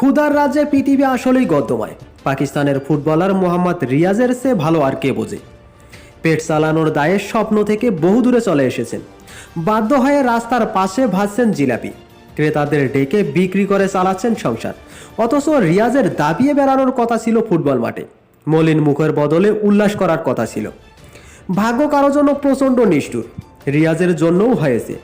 ক্ষুদার রাজ্যে পৃথিবী আসলেই গদ্যময়। পাকিস্তানের ফুটবলার মোহাম্মদ রিয়াজের সে ভালো আর কে বোঝে। পেট চালানোর দায়ে স্বপ্ন থেকে বহু দূরে চলে এসেছেন। বাধ্য হয়ে রাস্তার পাশে ভাসছেন জিলাপি। ক্রেতাদের ডেকে বিক্রি করে চালাচ্ছেন সংসার। অথচ রিয়াজের দাবিয়ে বেড়ানোর কথা ছিল ফুটবল মাঠে। মলিন মুখের বদলে উল্লাস করার কথা ছিল। ভাগ্য কারও জন্য প্রচণ্ড নিষ্ঠুর। রিয়াজের জন্যও হয়েছে।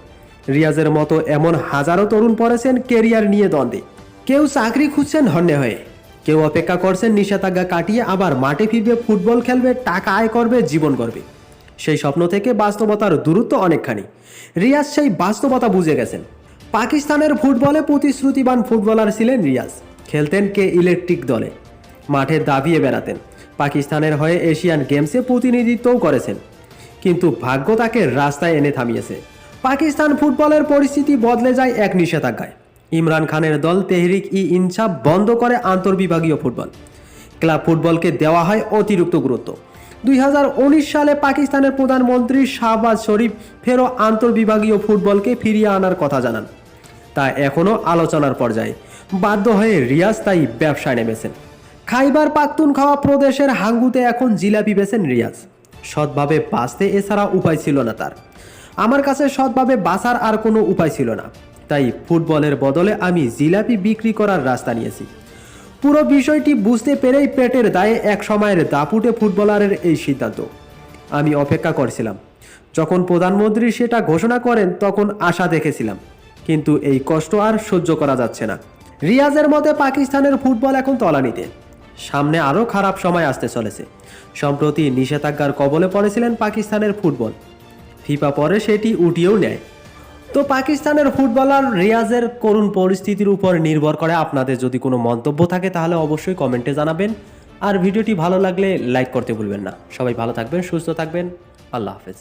রিয়াজের মতো এমন হাজারো তরুণ পড়েছেন কেরিয়ার নিয়ে দ্বন্দ্বে। কেউ চাকরি খুঁজছেন হন্যে হয়ে। কেউ অপেক্ষা করছেন নিষেধাজ্ঞা কাটিয়ে আবার মাঠে ফিরবে, ফুটবল খেলবে, টাকা আয় করবে, জীবন করবে সেই স্বপ্ন থেকে বাস্তবতার দূরত্ব অনেকখানি। রিয়াজ সেই বাস্তবতা বুঝে গেছেন। পাকিস্তানের ফুটবলে প্রতিশ্রুতিবান ফুটবলার ছিলেন রিয়াজ। খেলতেন কে ইলেকট্রিক দলে। মাঠে দাবিয়ে বেড়াতেন। পাকিস্তানের হয়ে এশিয়ান গেমসে প্রতিনিধিত্বও করেছেন। কিন্তু ভাগ্য তাকে রাস্তায় এনে থামিয়েছে। পাকিস্তান ফুটবলের পরিস্থিতি বদলে যায় এক নিষেধাজ্ঞায়। ইমরান খানের দল তেহরিক ই ইনসাফ বন্ধ করে আন্তর্বিভাগীয় ফুটবল। ক্লাব ফুটবলকে দেওয়া হয় অতিরিক্ত গুরুত্ব। দুই হাজার উনিশ সালে পাকিস্তানের প্রধানমন্ত্রী শাহবাজ শরীফ ফেরো আন্তর্বিভাগীয় ফুটবলকে ফিরিয়ে আনার কথা জানান। তা এখনও আলোচনার পর্যায়ে। বাধ্য হয়ে রিয়াজ তাই ব্যবসায় নেমেছেন। খাইবার পাখতুনখাওয়া প্রদেশের হাঙ্গুতে এখন জিলাপি বেছেন রিয়াজ। সৎভাবে বাঁচতে এছাড়া উপায় ছিল না তার। আমার কাছে সৎভাবে বাঁচার আর কোনো উপায় ছিল না। তাই ফুটবলের বদলে আমি জিলাপি বিক্রি করার রাস্তা নিয়েছি। পুরো বিষয়টি বুঝতে পেরেই পেটের দায়ে এক সময়ের দাপুটে ফুটবলারের এই সিদ্ধান্ত। আমি অপেক্ষা করছিলাম। যখন প্রধানমন্ত্রী সেটা ঘোষণা করেন, তখন আশা দেখেছিলাম। কিন্তু এই কষ্ট আর সহ্য করা যাচ্ছে না। রিয়াজের মতে পাকিস্তানের ফুটবল এখন তলানিতে। সামনে আরও খারাপ সময় আসতে চলেছে। সম্প্রতি নিষেধাজ্ঞার কবলে পড়েছিলেন পাকিস্তানের ফুটবল। ফিফা পরে সেটি উঠিয়েও নেয়। তো পাকিস্তানের ফুটবলার রিয়াজের করুণ পরিস্থিতির উপর নির্ভর করে। আপনাদের যদি কোনো মন্তব্য থাকে, তাহলে অবশ্যই কমেন্টে জানাবেন। আর ভিডিওটি ভালো লাগলে লাইক করতে ভুলবেন না। সবাই ভালো থাকবেন, সুস্থ থাকবেন। আল্লাহ হাফেজ।